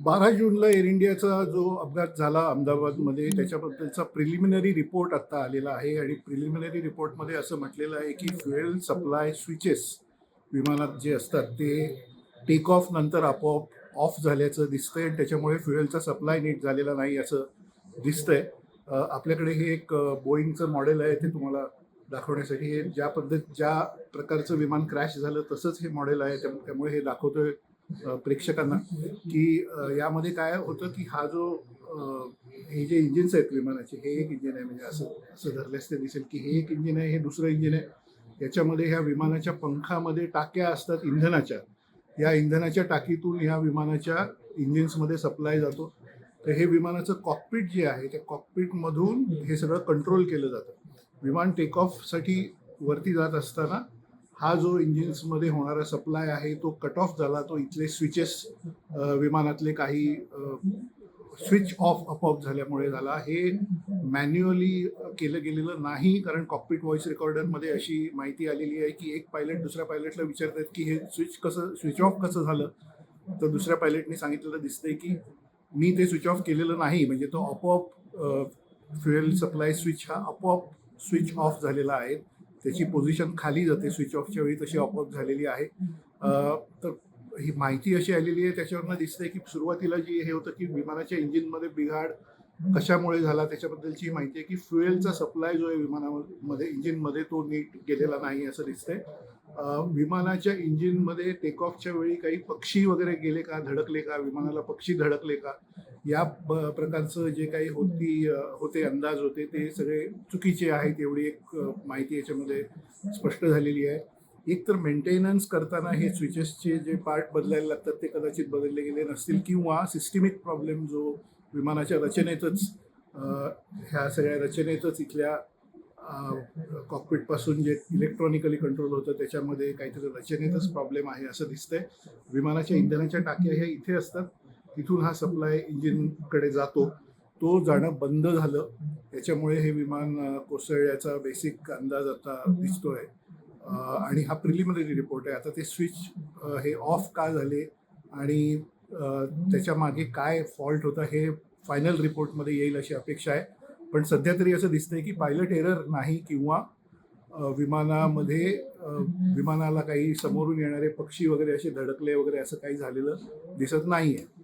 बारा जूनला एअर इंडियाचा जो अपघात झाला अहमदाबादमध्ये त्याच्याबद्दलचा प्रिलिमिनरी रिपोर्ट आत्ता आलेला आहे आणि प्रिलिमिनरी रिपोर्टमध्ये असं म्हटलेलं आहे की फ्युएल सप्लाय स्विचेस विमानात जे असतात ते टेक ऑफ नंतर आपोआप ऑफ झाल्याचं दिसतंय आणि त्याच्यामुळे फ्युएलचा सप्लाय नीट झालेला नाही असं दिसतंय. आपल्याकडे हे एक बोईंगचं मॉडेल आहे ते तुम्हाला दाखवण्यासाठी. हे ज्या पद्धत ज्या प्रकारचं विमान क्रॅश झालं तसंच हे मॉडेल आहे. त्यामुळे हे दाखवतोय प्रेक्षकांना की यामध्ये काय होतं की हा जो हे जे इंजिन्स आहेत विमानाचे हे एक इंजिन आहे म्हणजे असं असं धरल्यास ते दिसेल की हे एक इंजिन आहे हे दुसरं इंजिन आहे. याच्यामध्ये ह्या विमानाच्या पंखामध्ये टाक्या असतात इंधनाच्या. या इंधनाच्या टाकीतून ह्या विमानाच्या इंजिन्समध्ये सप्लाय जातो. तर हे विमानाचं कॉकपीट जे आहे त्या कॉकपीटमधून हे सगळं कंट्रोल केलं जातं. विमान टेक ऑफसाठी वरती जात असताना हा जो इंजिन्समध्ये होणारा सप्लाय आहे तो कट ऑफ झाला तो इथले स्विचेस विमानातले काही स्विच ऑफ आपोआप झाल्यामुळे झाला. हे मॅन्युअली केलं गेलेलं नाही कारण कॉकपिट व्हॉइस रेकॉर्डरमध्ये अशी माहिती आलेली आहे की एक पायलट दुसऱ्या पायलटला विचारतात की हे स्विच कसं स्विच ऑफ कसं झालं? तर दुसऱ्या पायलटने सांगितलेलं दिसतंय की मी ते स्विच ऑफ केलेलं नाही. म्हणजे तो आपोआप फ्युएल सप्लाय स्विच हा आपोआप स्विच ऑफ झालेला आहे. त्याची पोझिशन खाली जाते स्विच ऑफच्या वेळी तशी आपोआप झालेली आहे. तर ही माहिती अशी आलेली आहे त्याच्यावरनं दिसतंय की सुरुवातीला जी हे होतं की विमानाच्या इंजिनमध्ये बिघाड कशामुळे झाला त्याच्याबद्दलची ही माहिती आहे की फ्युएलचा सप्लाय जो आहे विमानामध्ये इंजिनमध्ये तो नीट गेलेला नाही असं दिसतंय. विमानाच्या इंजिनमध्ये टेक ऑफच्या वेळी काही पक्षी वगैरे गेले का धडकले का विमानाला पक्षी धडकले का? या प्रकारचं जे काही होती होते अंदाज होते ते सगळे चुकीचे आहेत एवढी एक माहिती याच्यामध्ये स्पष्ट झालेली आहे. एक तर मेंटेनन्स करताना हे स्विचेसचे जे पार्ट बदलायला लागतात ते कदाचित बदलले गेले नसतील किंवा सिस्टमिक प्रॉब्लेम जो विमानाच्या रचनेतच ह्या सगळ्या रचनेतच इथल्या कॉकपिटपासून जे इलेक्ट्रॉनिकली कंट्रोल होतं त्याच्यामध्ये काहीतरी रचनेतच प्रॉब्लेम आहे असं दिसतंय. विमानाच्या इंधनाच्या टाक्या ह्या इथे असतात. तिथून हा सप्लाय इंजिनकडे जातो. तो जाणं बंद झालं. त्याच्यामुळे हे विमान कोसळल्याचा बेसिक अंदाज आता दिसतोय. आणि हा प्रिलिमिनरी रिपोर्ट आहे. आता ते स्विच हे ऑफ का झाले आणि त्याच्यामागे काय फॉल्ट होता हे फायनल रिपोर्टमध्ये येईल अशी अपेक्षा आहे. पण सध्या तरी असं दिसतंय की पायलट एरर नाही किंवा विमानामध्ये विमानाला काही समोरून येणारे पक्षी वगैरे असे धडकले वगैरे असं काही झालेलं दिसत नाही आहे